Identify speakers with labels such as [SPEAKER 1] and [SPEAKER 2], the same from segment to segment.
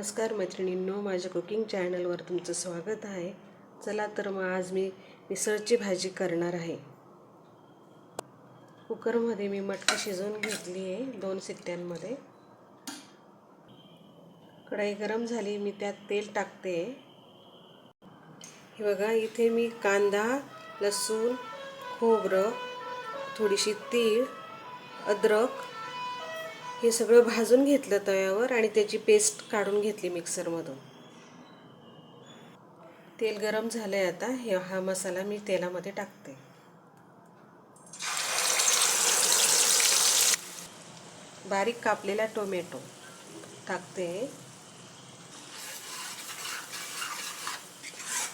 [SPEAKER 1] नमस्कार मैत्रिणींनो माझ्या कुकिंग चॅनलवर तुमचं स्वागत आहे. चला तर मग आज मी मिसळची भाजी करणार आहे. कुकरमध्ये मी मटकी शिजवून घेतली आहे दोन सिट्ट्यांमध्ये. कढाई गरम झाली मी त्यात तेल टाकते. हे बघा इथे मी कांदा लसूण खोबरं थोडीशी तीळ अद्रक हे सगळं भाजून घेतलं तव्यावर आणि त्याची पेस्ट काढून घेतली मिक्सरमधून. तेल गरम झालं आहे आता. हे हा मसाला मी तेलामध्ये टाकते. बारीक कापलेला टोमॅटो टाकते.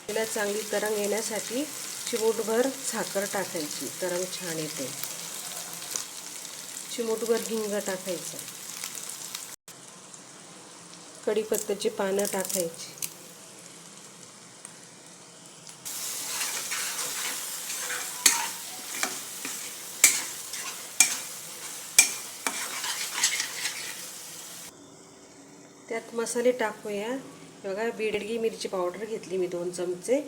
[SPEAKER 1] तिला चांगली तरंग येण्यासाठी चिमूटभर साखर टाकायची. तरंग छान येते. चिमूटभर हिंग टाकायचं. कढीपत्त्याची पानं टाकायची. त्यात मसाले टाकूया. बघा बिडगी मिरची पावडर घेतली मी दोन चमचे.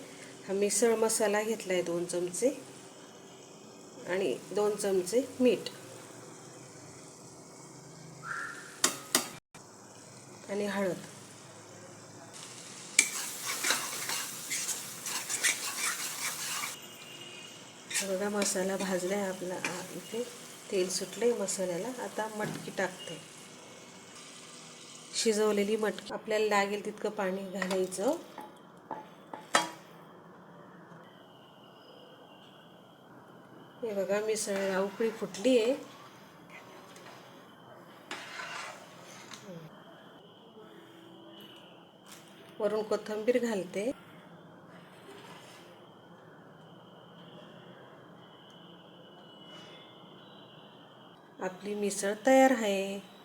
[SPEAKER 1] हा मिसळ मसाला घेतला आहे दोन चमचे. आणि दोन चमचे मीठ. आणि हळद. बघा मसाला भाजला आहे आपला इथे. तेल सुटले मसाल्याला. आता मटकी टाकते. शिजवलेली मटकी. आपल्याला लागेल तितकं पाणी घालायचं. हे बघा मिसळ उकळी फुटली आहे वरून कोथिंबीर घालते. आपली मिसळ तयार आहे.